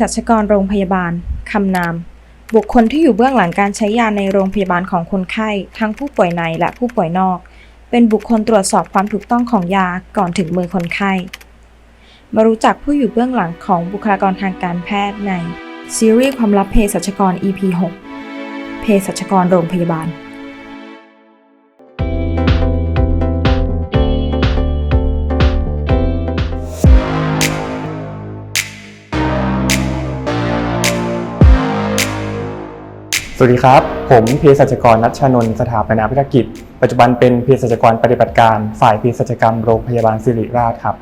สัชกรโรงพยาบาล คำนาม บุคคลที่อยู่เบื้องหลังการใช้ยาในโรงพยาบาลของคนไข้ ทั้งผู้ป่วยในและผู้ป่วยนอก เป็นบุคคลตรวจสอบความถูกต้องของยาก่อนถึงมือคนไข้ มารู้จักผู้อยู่เบื้องหลังของบุคลากรทางการแพทย์ในซีรีส์ความลับเภสัชกร EP 6เภสัชกรโรงพยาบาล สวัสดีครับ ผมเภสัชกรนัชชานนท์สถาปนาพิธกิจ ปัจจุบันเป็นเภสัชกรปฏิบัติการ ฝ่ายเภสัชกรรมโรงพยาบาลสิริราชครับ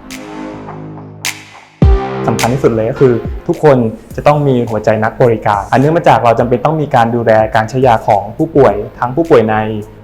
สำคัญที่สุดเลยก็คือ ทุกคนจะต้องมีหัวใจนักบริการ อันเนื่องมาจากเราจำเป็นต้องมีการดูแลการใช้ยาของผู้ป่วย ทั้งผู้ป่วยใน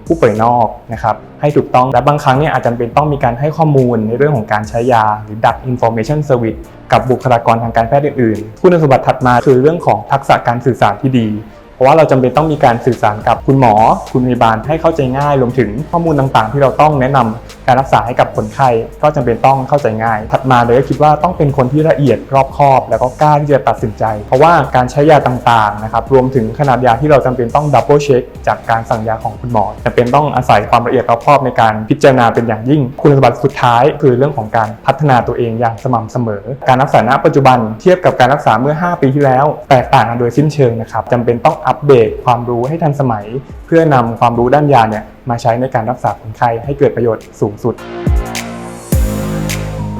ผู้ป่วยนอกนะครับให้ถูกต้องและบางครั้งเนี่ยอาจจะเป็นต้องมีการให้ข้อมูลในเรื่องของการใช้ยา หรือดัก information service กับบุคลากรทางการแพทย์อื่นๆ คุณสมบัติถัดมาคือเรื่องของทักษะการสื่อสารที่ดี เพราะว่าเราจำเป็นต้องมีการสื่อสารกับคุณหมอ คุณพยาบาลให้เข้าใจง่ายรวมถึงข้อมูลต่างๆ ที่เราต้องแนะนำการรักษาให้กับคนไข้ก็จำเป็นต้องเข้าใจง่าย ถัดมาเลยก็คิดว่าต้องเป็นคนที่ละเอียดรอบคอบ แล้วก็กล้าที่จะตัดสินใจ เพราะว่าการใช้ยาต่างๆนะครับรวมถึงขนาดยาที่เราจำเป็นต้องดับเบิลเช็คจากการสั่งยาของคุณหมอจำเป็นต้องอาศัยความละเอียดรอบคอบในการพิจารณาเป็นอย่างยิ่ง คุณสมบัติสุดท้าย คือเรื่องของการพัฒนาตัวเองอย่างสม่ำเสมอ การรักษาณปัจจุบันเทียบกับการรักษาเมื่อ 5 ปีที่แล้ว แตกต่างกันโดยสิ้นเชิงนะครับจำเป็นต้องอัปเดตความรู้ให้ทันสมัย เพื่อนำความรู้ด้านยาเนี่ยมาใช้ในการรักษาคนไข้ให้เกิดประโยชน์สูงสุด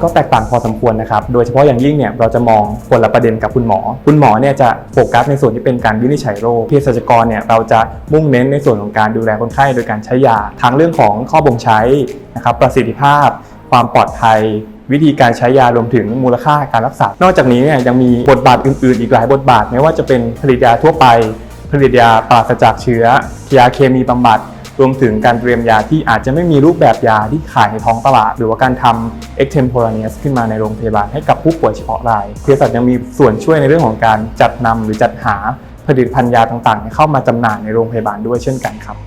ก็แตกต่างพอสมควรนะครับ โดยเฉพาะอย่างยิ่งเนี่ยเราจะมองคนละประเด็นกับคุณหมอ คุณหมอเนี่ยจะโฟกัสในส่วนที่เป็นการวินิจฉัยโรคเภสัชกรเนี่ยเราจะมุ่งเน้นในส่วนของการดูแลคนไข้ โดยการใช้ยาทั้งเรื่องของข้อบ่งใช้นะครับประสิทธิภาพ ความปลอดภัยวิธีการใช้ยารวมถึงมูลค่าการรักษา นอกจากนี้เนี่ยยังมีบทบาทอื่นๆ อีกหลายบทบาท ไม่ว่าจะเป็นผลิตยาทั่วไป ผลิตยาปราศจากเชื้อ ยาเคมีบำบัด รวมถึงการเตรียมยาที่อาจจะไม่มีรูปแบบยาที่ขายในท้องตลาด หรือว่าการทำ extemporaneous ขึ้นมาในโรงพยาบาลให้กับผู้ป่วยเฉพาะรายเภสัชยังมีส่วนช่วยในเรื่องของการจัดนำหรือจัดหาผลิตภัณฑ์ยาต่างๆ เข้ามาจำหน่ายในโรงพยาบาลด้วยเช่นกันครับ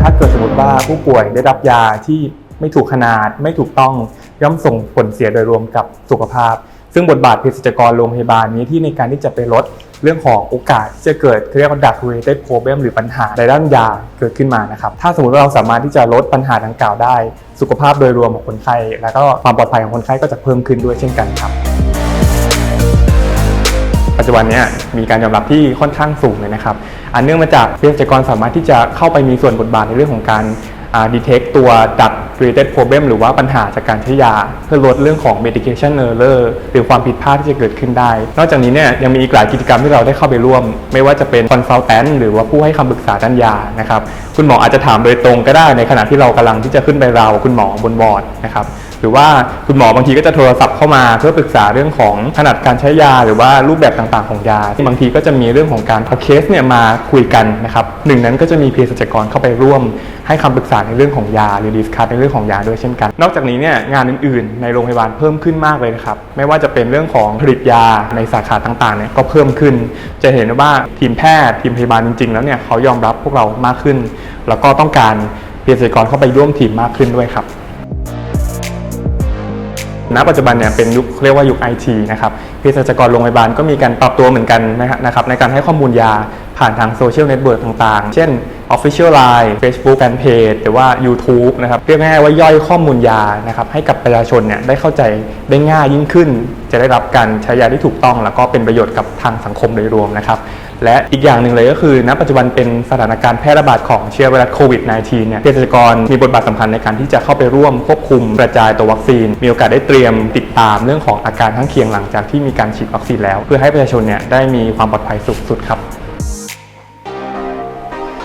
ถ้าเกิดสมมติว่าผู้ป่วยได้รับยาที่ไม่ถูกขนาดไม่ถูกต้องย่อมส่งผลเสียโดยรวมกับสุขภาพ ซึ่งบทบาทเภสัชกรโรงพยาบาลนี้ที่ในการที่จะไปลด เรื่องของโอกาสที่จะเกิดเรียกว่า drug related problem หรือปัญหาในด้านยาเกิดขึ้นมานะครับถ้าสมมติว่าเราสามารถที่จะลดปัญหาดังกล่าวได้ สุขภาพโดยรวมของคนไข้และก็ความปลอดภัยของคนไข้ก็จะเพิ่มขึ้นด้วยเช่นกันครับ ปัจจุบันนี้มีการยอมรับที่ค่อนข้างสูงเลยนะครับอันเนื่องมาจากเภสัชกรสามารถที่จะเข้าไปมีส่วนบทบาทในเรื่องของการดีเทคตัวดัก related problem หรือว่าปัญหาจากการใช้ยา เพื่อลดเรื่องของ medication error หรือความผิดพลาดที่จะเกิดขึ้นได้ นอกจากนี้เนี่ยยังมีอีกหลายกิจกรรมที่เราได้เข้าไปร่วม ไม่ว่าจะเป็น consultant หรือว่าผู้ให้คำปรึกษาด้านยานะครับคุณหมออาจจะถามโดยตรงก็ได้ในขณะที่เรากำลังที่จะขึ้นไปเราคุณหมอบนบอร์ดนะครับ หรือว่าคุณหมอบางทีก็จะโทรศัพท์เข้ามาเพื่อปรึกษาเรื่องของขนาดการใช้ยา หรือว่ารูปแบบต่างๆ ของยาบางทีก็จะมีเรื่องของการเอาเคสเนี่ยมาคุยกันนะครับหนึ่งนั้นก็จะมีเภสัชกรเข้าไปร่วม ให้คำปรึกษาในเรื่องของยาหรือดิสคัทในเรื่องของยาด้วยเช่นกัน นอกจากนี้เนี่ยงานอื่นๆ ในโรงพยาบาลเพิ่มขึ้นมากเลยนะครับไม่ว่าจะเป็นเรื่องของผลิตยาในสาขาต่างๆเนี่ยก็เพิ่มขึ้น จะเห็นว่าทีมแพทย์ทีมพยาบาลจริง ๆ แล้วเนี่ยเขายอมรับพวกเรามากขึ้น แล้วก็ต้องการเภสัชกรเข้าไปร่วมทีมมากขึ้นด้วยครับ ณปัจจุบันเนี่ยเป็นยุคเรียกว่ายุคไอทีนะครับเภสัชกรโรงพยาบาลก็มีการปรับตัวเหมือนกันนะครับในการให้ข้อมูลยา ผ่านทางโซเชียลเน็ตเวิร์กต่างๆ เช่น Official Line Facebook Fanpage หรือว่า YouTube นะครับเรียกง่ายว่าย่อยข้อมูลยานะครับให้กับประชาชนเนี่ยได้เข้าใจได้ง่ายยิ่งขึ้น จะได้รับการใช้ยาที่ถูกต้อง แล้วก็เป็นประโยชน์กับทางสังคมโดยรวมนะครับและอีกอย่างหนึ่งเลยก็คือ ณ ปัจจุบันเป็นสถานการณ์แพร่ระบาดของเชื้อไวรัสโควิด -19 เนี่ยเภสัชกรมีบทบาทสำคัญในการที่จะเข้าไปร่วมควบคุมกระจายตัววัคซีน มีโอกาสได้เตรียมติดตามเรื่องของอาการข้างเคียงหลังจากที่มีการฉีดวัคซีนแล้ว เพื่อให้ประชาชนเนี่ยได้มีความปลอดภัยสูงสุดครับ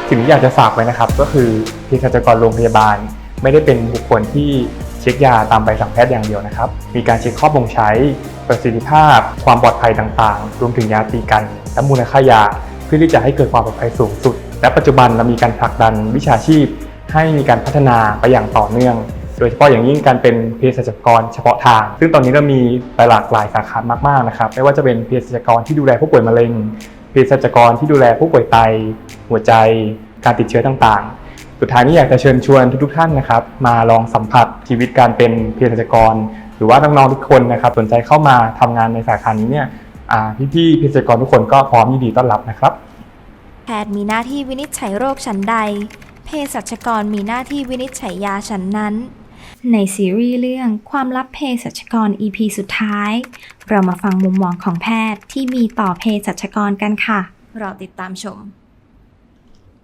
สิ่งที่อยากจะฝากไว้นะครับ ก็คือเภสัชกรโรงพยาบาล ไม่ได้เป็นบุคคลที่เช็คยาตามใบสั่งแพทย์อย่างเดียวนะครับ มีการเช็คข้อบ่งใช้ ประสิทธิภาพ ความปลอดภัยต่างๆ รวมถึงยาตีกัน และมูลค่ายา เพื่อที่จะให้เกิดความปลอดภัยสูงสุด และปัจจุบันเรามีการผลักดันวิชาชีพ ให้มีการพัฒนาไปอย่างต่อเนื่อง โดยเฉพาะอย่างยิ่งการเป็นเภสัชกรเฉพาะทาง ซึ่งตอนนี้เรามีหลากหลายสาขามากๆนะครับ ไม่ว่าจะเป็นเภสัชกรที่ดูแลผู้ป่วยมะเร็ง เภสัชกรที่ดูแลผู้ป่วยไต หัวใจ การติดเชื้อต่างๆ สุดท้ายนี้อยากจะเชิญชวนทุกๆท่านนะครับ มาลองสัมผัสชีวิตการเป็นเภสัชกร หรือว่าน้องๆทุกคนนะครับ สนใจเข้ามาทำงานในสาขานี้เนี่ยพี่ๆเภสัชกรทุกคนก็พร้อมยินดีต้อนรับนะครับ แพทย์มีหน้าที่วินิจฉัยโรคชั้นใด เภสัชกรมีหน้าที่วินิจฉัยยาชั้นนั้น ในซีรีส์เรื่องความลับเภสัชกร EP สุดท้าย เรามาฟังมุมมองของแพทย์ที่มีต่อเภสัชกรกันค่ะ รอติดตามชม